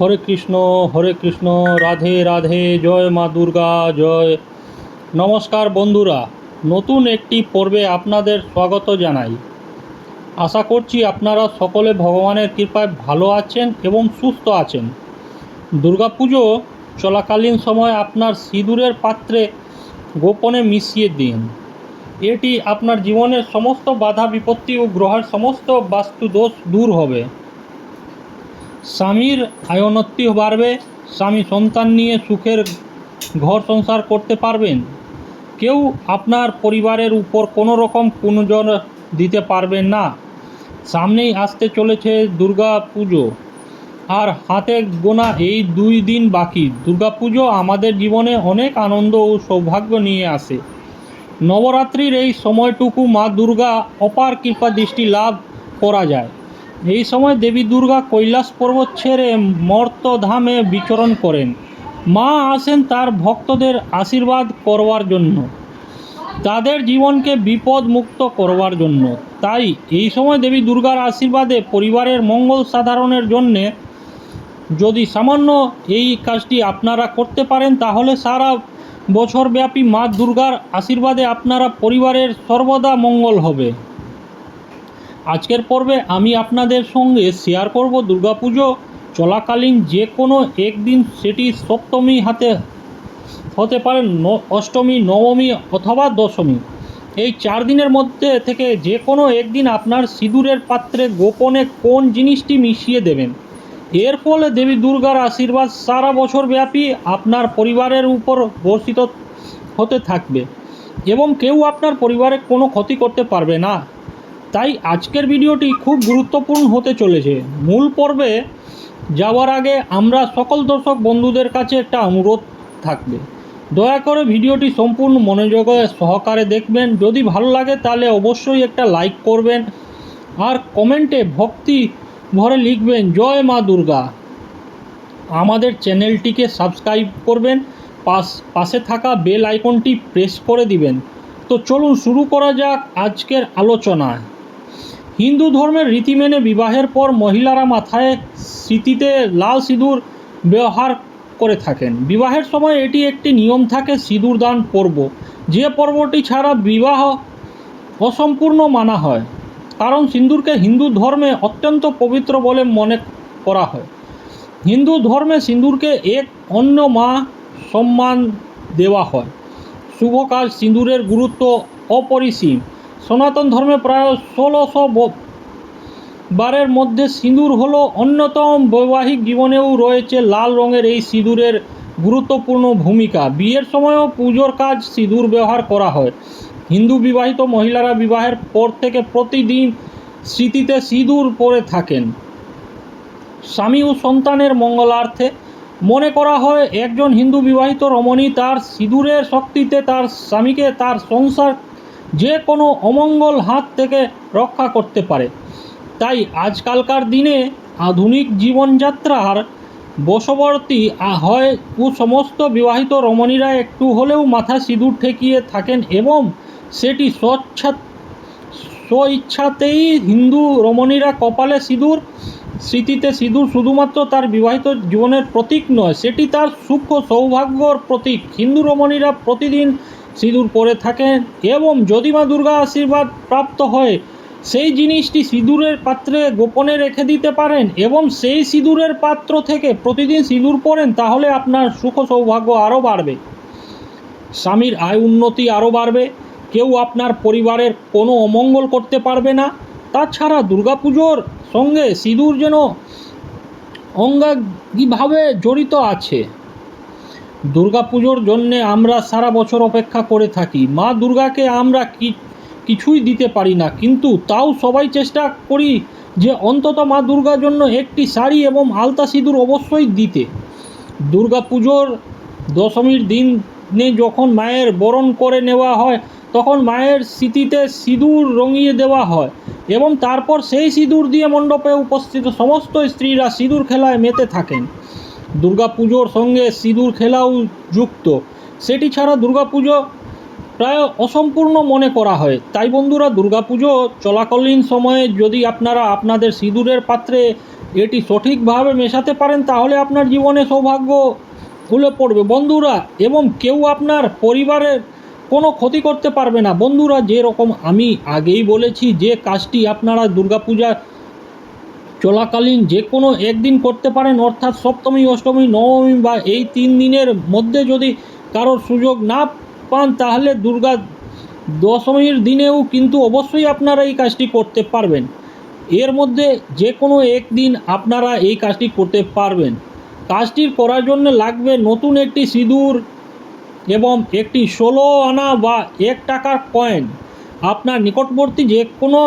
হরে কৃষ্ণ হরে কৃষ্ণ, রাধে রাধে, জয় মা দুর্গা, জয়। নমস্কার বন্ধুরা, নতুন একটি পর্বে আপনাদের স্বাগত জানাই। আশা করছি আপনারা সকলে ভগবানের কৃপায় ভালো আছেন এবং সুস্থ আছেন। দুর্গাপুজো চলাকালীন সময় আপনার সিঁদুরের পাত্রে গোপনে মিশিয়ে দিন। এটি আপনার জীবনের সমস্ত বাধা বিপত্তি ও গ্রহের সমস্ত বাস্তু দোষ দূর হবে। স্বামীর আয়নত্তি বাড়বে, স্বামী সন্তান নিয়ে সুখের ঘর সংসার করতে পারবেন। কেউ আপনার পরিবারের উপর কোনো রকম পুনজন দিতে পারবেন না। সামনেই আসতে চলেছে দুর্গা পুজো। আর হাতে গোনা এই দুই দিন বাকি। দুর্গা পুজো আমাদের জীবনে অনেক আনন্দ ও সৌভাগ্য নিয়ে আসে। নবরাত্রির এই সময়টুকু মা দুর্গা অপার কৃপা দৃষ্টি লাভ করা যায়। এই সময় দেবী দুর্গা কৈলাস পর্বত ছেড়ে মর্তধামে বিচরণ করেন। মা আসেন তার ভক্তদের আশীর্বাদ করবার জন্য। তাদের জীবনকে বিপদ মুক্ত করবার জন্য। তাই এই সময় দেবী দুর্গার আশীর্বাদে পরিবারের মঙ্গল সাধারণের জন্যে যদি সামান্য এই কাজটি আপনারা করতে পারেন, তাহলে সারা বছরব্যাপী মা দুর্গার আশীর্বাদে আপনারা পরিবারের সর্বদা মঙ্গল হবে। আজকের পর্বে আমি আপনাদের সঙ্গে শেয়ার করব দুর্গাপুজো চলাকালীন যে কোনো একদিন সেটি সপ্তমী হাতে হতে পারে অষ্টমী, নবমী অথবা দশমী। এই চার দিনের মধ্যে থেকে যে কোনো একদিন আপনার সিঁদুরের পাত্রে গোপনে কোন জিনিসটি মিশিয়ে দেবেন। এর ফলে দেবী দুর্গার আশীর্বাদ সারা বছর ব্যাপী আপনার পরিবারের উপর বর্ষিত হতে থাকবে এবং কেউ আপনার পরিবারে কোনো ক্ষতি করতে পারবে না। তাই আজকের ভিডিওটি খুব গুরুত্বপূর্ণ হতে চলেছে। মূল পর্বে যাওয়ার আগে আমরা সকল দর্শক বন্ধুদের কাছে একটা অনুরোধ থাকবে। দয়া করে ভিডিওটি সম্পূর্ণ মনোযোগ সহকারে দেখবেন। যদি ভালো লাগে তাহলে অবশ্যই একটা লাইক করবেন আর কমেন্টে ভক্তি ভরে লিখবেন, জয় মা দুর্গা। আমাদের চ্যানেলটিকে সাবস্ক্রাইব করবেন, পাশ, পাশে থাকা বেল আইকনটি প্রেস করে দিবেন। তো চলুন শুরু করা যাক আজকের আলোচনা হিন্দু ধর্মের রীতি মেনে বিবাহের পর মহিলারা মাথায় স্মৃতিতে লাল সিঁদুর ব্যবহার করে থাকেন। বিবাহের সময় এটি একটি নিয়ম থাকে, সিঁদুর দান পর্ব। যে পর্বটি ছাড়া বিবাহ অসম্পূর্ণ মানা হয়, কারণ সিঁদুরকে হিন্দু ধর্মে অত্যন্ত পবিত্র বলে মনে করা হয়। হিন্দু ধর্মে সিঁদুরকে এক অন্য মা সম্মান দেওয়া হয়। শুভ কাজ সিঁদুরের গুরুত্ব অপরিসীম। সনাতন ধর্মে প্রায় ষোলোশো বারের মধ্যে সিঁদুর হলো অন্যতম বৈবাহিক জীবনেও রয়েছে লাল রঙের এই সিঁদুরের গুরুত্বপূর্ণ ভূমিকা। বিয়ের সময়ও পুজোর কাজ সিঁদুর ব্যবহার করা হয়। হিন্দু বিবাহিত মহিলারা বিবাহের পর থেকে প্রতিদিন স্মৃতিতে সিঁদুর পরে থাকেন। স্বামী ও সন্তানের মঙ্গলার্থে মনে করা হয়, একজন হিন্দু বিবাহিত রমণী তার সিঁদুরের শক্তিতে তার স্বামীকে তার সংসার যে কোনো অমঙ্গল হাত থেকে রক্ষা করতে পারে। তাই আজকালকার দিনে আধুনিক জীবনযাত্রার বশবর্তী হয় সমস্ত বিবাহিত রমণীরা একটু হলেও মাথা সিঁদুর ঠেকিয়ে থাকেন এবং সেটি স্বচ্ছা স্বইচ্ছাতেই হিন্দু রমণীরা কপালে সিঁদুর, স্মৃতিতে সিঁদুর শুধুমাত্র তার বিবাহিত জীবনের প্রতীক নয়, সেটি তার সুখ সৌভাগ্যর প্রতীক। হিন্দু রমণীরা প্রতিদিন সিঁদুর পরে থাকেন এবং যদি মা দুর্গা আশীর্বাদ প্রাপ্ত হয়, সেই জিনিসটি সিঁদুরের পাত্রে গোপনে রেখে দিতে পারেন এবং সেই সিঁদুরের পাত্র থেকে প্রতিদিন সিঁদুর পরেন তাহলে আপনার সুখ সৌভাগ্য আরও বাড়বে। স্বামীর আয় উন্নতি আরও বাড়বে। কেউ আপনার পরিবারের কোনো অমঙ্গল করতে পারবে না। তাছাড়া দুর্গাপুজোর সঙ্গে সিঁদুর যেন অঙ্গাঙ্গিভাবে জড়িত আছে। দুর্গাপুজোর জন্যে আমরা সারা বছর অপেক্ষা করে থাকি। মা দুর্গাকে আমরা কি, কিছুই দিতে পারি না। কিন্তু তাও সবাই চেষ্টা করি যে অন্তত মা দুর্গার জন্য একটি শাড়ি এবং আলতা সিঁদুর অবশ্যই দিতে। দুর্গাপুজোর দশমীর দিনে যখন মায়ের বরণ করে নেওয়া হয়, তখন মায়ের স্মৃতিতে সিঁদুর রঙিয়ে দেওয়া হয় এবং তারপর সেই সিঁদুর দিয়ে মণ্ডপে উপস্থিত সমস্ত স্ত্রীরা সিঁদুর খেলায় মেতে থাকেন। দুর্গাপুজোর সঙ্গে সিঁদুর খেলাও যুক্ত। সেটি ছাড়া দুর্গাপুজো প্রায় অসম্পূর্ণ মনে করা হয়। তাই বন্ধুরা, দুর্গাপুজো চলাকালীন সময়ে যদি আপনারা আপনাদের সিঁদুরের পাত্রে এটি সঠিকভাবে মেশাতে পারেন, তাহলে আপনার জীবনে সৌভাগ্য খুলে পড়বে। বন্ধুরা, এবং কেউ আপনার পরিবারের কোনো ক্ষতি করতে পারবে না। বন্ধুরা, যেরকম আমি আগেই বলেছি, যে কাজটি আপনারা দুর্গাপূজা চলাকালীন যে কোনো একদিন করতে পারেন, অর্থাৎ সপ্তমী, অষ্টমী, নবমী বা এই তিন দিনের মধ্যে যদি কারোর সুযোগ না পান, তাহলে দুর্গা দশমীর দিনেও কিন্তু অবশ্যই আপনারা এই কাজটি করতে পারবেন। এর মধ্যে যে কোনো একদিন আপনারা এই কাজটি করতে পারবেন। কাজটি করার জন্য লাগবে নতুন একটি সিঁদুর এবং একটি ষোলো আনা বা এক টাকার কয়েন। আপনার নিকটবর্তী যে কোনো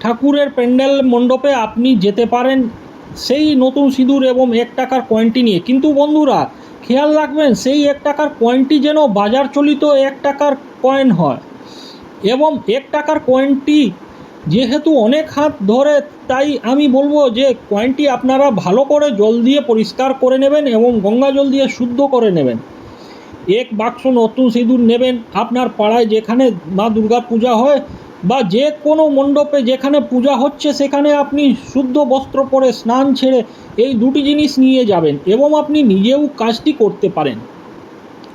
ঠাকুরের প্যান্ডেল মণ্ডপে আপনি যেতে পারেন সেই নতুন সিঁদুর এবং এক টাকার কয়েনটি নিয়ে। কিন্তু বন্ধুরা, খেয়াল রাখবেন, সেই এক টাকার কয়েনটি যেন বাজার চলিত এক টাকার কয়েন হয় এবং এক টাকার কয়েনটি যেহেতু অনেক হাত ধরে, তাই আমি বলব যে কয়েনটি আপনারা ভালো করে জল দিয়ে পরিষ্কার করে নেবেন এবং গঙ্গা জল দিয়ে শুদ্ধ করে নেবেন। এক বাক্স নতুন সিঁদুর নেবেন। আপনার পাড়ায় যেখানে মা দুর্গা পূজা হয় বা যে কোনো মণ্ডপে যেখানে পূজা হচ্ছে, সেখানে আপনি শুদ্ধ বস্ত্র পরে স্নান ছেড়ে এই দুটি জিনিস নিয়ে যাবেন এবং আপনি নিজেও কাজটি করতে পারেন।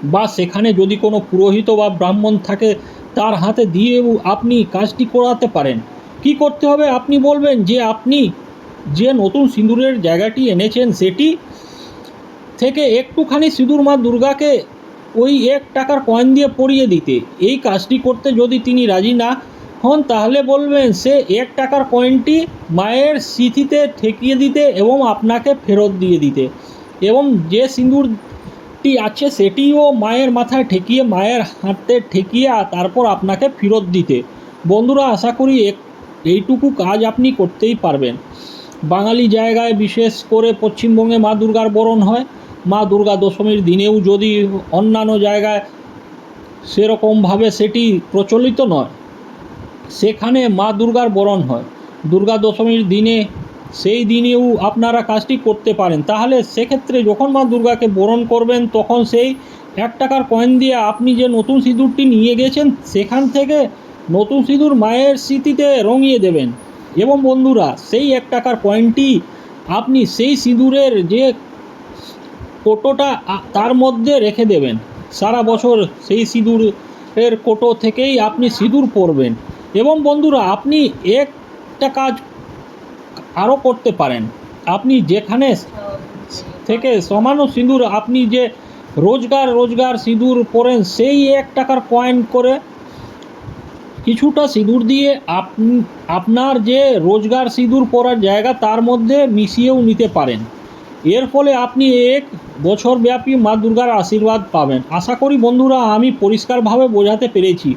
বা সেখানে যদি কোনো পুরোহিত বা ব্রাহ্মণ থাকে, তার হাতে দিয়েও আপনি কাজটি করাতে পারেন। কি করতে হবে? আপনি বলবেন যে, আপনি যে নতুন সিঁদুরের জায়গাটি এনেছেন, সেটি থেকে একটুখানি সিঁদুর মা দুর্গাকে ওই এক টাকার কয়েন দিয়ে পরিয়ে দিতে। এই কাজটি করতে যদি তিনি রাজি না হন তাহলে বলবেন, সে এক টাকার কয়েনটি মায়ের স্মৃতিতে ঠেকিয়ে দিতে এবং আপনাকে ফেরত দিয়ে দিতে। এবং যে সিঁদুরটি আছে, সেটিও মায়ের মাথায় ঠেকিয়ে, মায়ের হাতে ঠেকিয়ে তারপর আপনাকে ফেরত দিতে। বন্ধুরা, আশা করি এইটুকু কাজ আপনি করতেই পারবেন। বাঙালি জায়গায় বিশেষ করে পশ্চিমবঙ্গে মা দুর্গার বরণ হয়। মা দুর্গা দশমীর দিনেও যদি অন্যান্য জায়গায় সেরকমভাবে সেটি প্রচলিত নয়। সেখানে মা দুর্গার বরণ হয়। দুর্গা দশমীর দিনে সেই দিনেও আপনারা কাজটি করতে পারেন। তাহলে সেক্ষেত্রে যখন মা দুর্গাকে বরণ করবেন, তখন সেই এক টাকার কয়েন দিয়ে আপনি যে নতুন সিঁদুরটি নিয়ে গেছেন, সেখান থেকে নতুন সিঁদুর মায়ের স্মৃতিতে রঙিয়ে দেবেন। এবং বন্ধুরা, সেই এক টাকার কয়েনটি আপনি সেই সিঁদুরের যে কোটোটা তার মধ্যে রেখে দেবেন। সারা বছর সেই সিঁদুরের কোটো থেকেই আপনি সিঁদুর পরবেন। এবং বন্ধুরা, আপনি একটা কাজ আরও করতে পারেন। আপনি যেখানে থেকে সমান্য সিঁদুর, আপনি যে রোজগার রোজগার সিঁদুর পরেন, সেই এক টাকার কয়েন করে কিছুটা সিঁদুর দিয়ে আপনি আপনার যে রোজগার সিঁদুর পরার জায়গা, তার মধ্যে মিশিয়েও নিতে পারেন। এর ফলে আপনি এক বছর ব্যাপী মা দুর্গার আশীর্বাদ পাবেন। আশা করি বন্ধুরা, আমি পরিষ্কারভাবে বোঝাতে পেরেছি।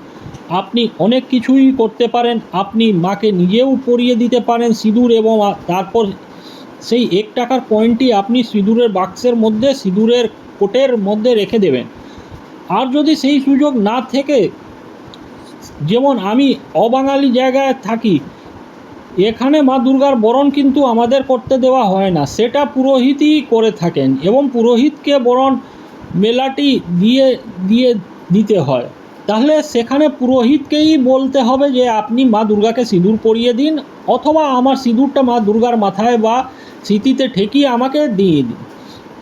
আপনি অনেক কিছুই করতে পারেন, আপনি মাকে নিজেও পরিয়ে দিতে পারেন সিঁদুর এবং তারপর সেই এক টাকার কয়েনটি আপনি সিঁদুরের বাক্সের মধ্যে, সিঁদুরের কোটের মধ্যে রেখে দেবেন। আর যদি সেই সুযোগ না থেকে, যেমন আমি অবাঙালি জায়গায় থাকি, এখানে মা দুর্গার বরণ কিন্তু আমাদের করতে দেওয়া হয় না। সেটা পুরোহিতই করে থাকেন এবং পুরোহিতকে বরণ মেলাটি দিয়ে দিয়ে দিতে হয়। তাহলে সেখানে পুরোহিতকেই বলতে হবে যে আপনি মা দুর্গাকে সিঁদুর পরিয়ে দিন, অথবা আমার সিঁদুরটা মা দুর্গার মাথায় বা স্মৃতিতে ঠেকিয়ে আমাকে দিয়ে দিন।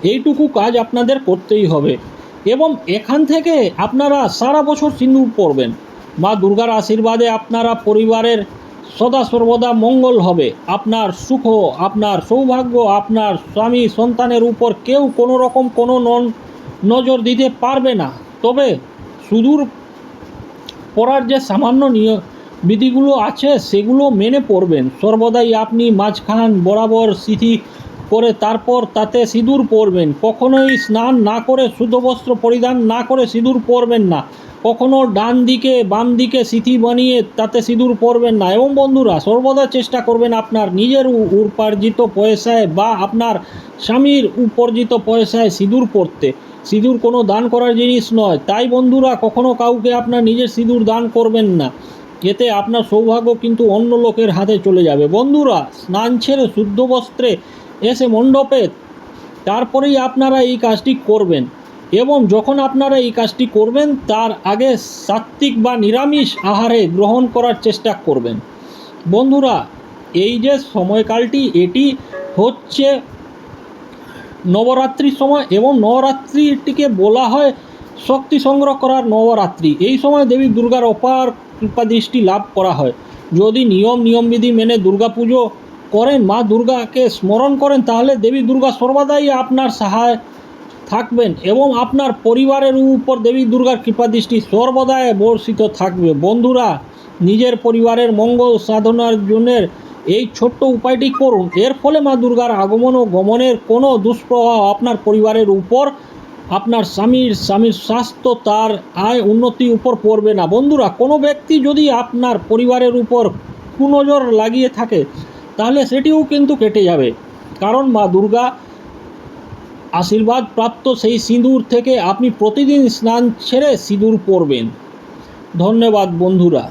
এইটুকু কাজ আপনাদের করতেই হবে। এবং এখান থেকে আপনারা সারা বছর সিঁদুর পরবেন। মা দুর্গার আশীর্বাদে আপনারা পরিবারের সদা সর্বদা মঙ্গল হবে। আপনার সুখ, আপনার সৌভাগ্য, আপনার স্বামী সন্তানের উপর কেউ কোনো রকম কোনো নন নজর দিতে পারবে না। তবে সুদূর পড়ার যে সামান্য নিয়ম বিধিগুলো আছে সেগুলো মেনে পড়বেন। সর্বদাই আপনি মাঝখান বরাবর সিথি করে তারপর তাতে সিঁদুর পরবেন। কখনোই স্নান না করে শুদ্ধ বস্ত্র পরিধান না করে সিঁদুর পরবেন না। কখনো ডান দিকে, বাম দিকে সিথি বানিয়ে তাতে সিঁদুর পরবেন না। এবং বন্ধুরা, সর্বদা চেষ্টা করবেন আপনার নিজের উপার্জিত পয়সায় বা আপনার স্বামীর উপার্জিত পয়সায় সিঁদুর পরতে। সিঁদুর কোনো দান করার জিনিস নয়। তাই বন্ধুরা, কখনো কাউকে আপনার নিজের সিঁদুর দান করবেন না। এতে আপনার সৌভাগ্য কিন্তু অন্য লোকের হাতে চলে যাবে। বন্ধুরা, স্নান ছেড়ে শুদ্ধ বস্ত্রে এসে মণ্ডপে, তারপরেই আপনারা এই কাজটি করবেন। এবং যখন আপনারা এই কাজটি করবেন, তার আগে সাত্ত্বিক বা নিরামিষ আহারে গ্রহণ করার চেষ্টা করবেন। বন্ধুরা, এই যে সময়কালটি, এটি হচ্ছে নবরাত্রির সময় এবং নবরাত্রিটিকে বলা হয় শক্তি সংগ্রহ করার নবরাত্রি। এই সময় দেবী দুর্গার অপার কৃপা দৃষ্টি লাভ করা হয়। যদি নিয়ম নিয়মবিধি মেনে দুর্গাপুজো করেন, মা দুর্গাকে স্মরণ করেন, তাহলে দেবী দুর্গা সর্বদাই আপনার সহায় থাকবেন এবং আপনার পরিবারের উপর দেবী দুর্গার কৃপা দৃষ্টি সর্বদাই বর্ষিত থাকবে। বন্ধুরা, নিজের পরিবারের মঙ্গল সাধনার জন্য এই ছোট্ট উপায়টি করুন। এর ফলে মা দুর্গার আগমন ও গমনের কোনো দুষ্প্রভাব আপনার পরিবারের উপর, আপনার স্বামীর স্বামীর স্বাস্থ্য, তার আয় উন্নতির উপর পড়বে না। বন্ধুরা, কোনো ব্যক্তি যদি আপনার পরিবারের উপর কুনজর লাগিয়ে থাকে তাহলে সেটিও কিন্তু কেটে যাবে। কারণ মা দুর্গা আশীর্বাদ প্রাপ্ত সেই সিঁদুর থেকে আপনি প্রতিদিন স্নান ছেড়ে সিঁদুর পরবেন। ধন্যবাদ বন্ধুরা।